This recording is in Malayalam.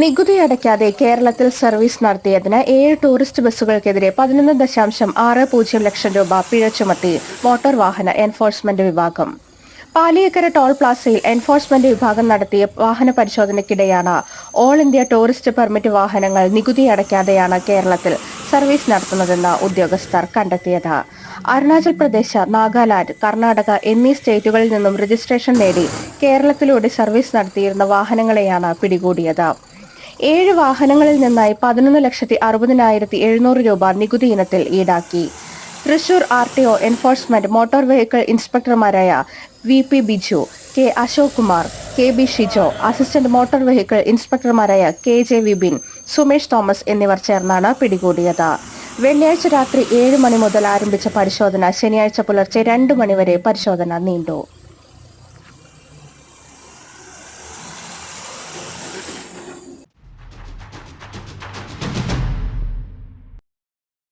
നികുതി അടയ്ക്കാതെ കേരളത്തിൽ സർവീസ് നടത്തിയതിന് ഏഴ് ടൂറിസ്റ്റ് ബസ്സുകൾക്കെതിരെ പതിനൊന്ന് ദശാംശം ആറ് പൂജ്യം ലക്ഷം രൂപ പിഴ ചുമത്തി മോട്ടോർ വാഹന എൻഫോഴ്സ്മെന്റ് വിഭാഗം. പാലിയക്കര ടോൾ പ്ലാസയിൽ എൻഫോഴ്സ്മെന്റ് വിഭാഗം നടത്തിയ വാഹന പരിശോധനയ്ക്കിടെയാണ് ഓൾ ഇന്ത്യ ടൂറിസ്റ്റ് പെർമിറ്റ് വാഹനങ്ങൾ നികുതി അടയ്ക്കാതെയാണ് കേരളത്തിൽ സർവീസ് നടത്തുന്നതെന്ന് ഉദ്യോഗസ്ഥർ കണ്ടെത്തിയത്. അരുണാചൽ പ്രദേശ് നാഗാലാൻഡ് കർണാടക എന്നീ സ്റ്റേറ്റുകളിൽ നിന്നും രജിസ്ട്രേഷൻ നേടി കേരളത്തിലൂടെ സർവീസ് നടത്തിയിരുന്ന വാഹനങ്ങളെയാണ് പിടികൂടിയത്. ഏഴ് വാഹനങ്ങളിൽ നിന്നായി പതിനൊന്ന് ലക്ഷത്തി അറുപതിനായിരത്തി എഴുന്നൂറ് രൂപ നികുതി ഇനത്തിൽ ഈടാക്കി. Thrissur R T O enforcement motor vehicle ഇൻസ്പെക്ടർമാരായ V P Biju K Ashok Kumar K B Shijo assistant motor vehicle ഇൻസ്പെക്ടർമാരായ K J Vipin Sumesh Thomas എന്നിവർ ചേർന്നാണ് പിടികൂടിയത്. വെള്ളിയാഴ്ച രാത്രി ഏഴ് മണി മുതൽ ആരംഭിച്ച പരിശോധന ശനിയാഴ്ച പുലർച്ചെ രണ്ട് മണിവരെ പരിശോധന നീണ്ടു.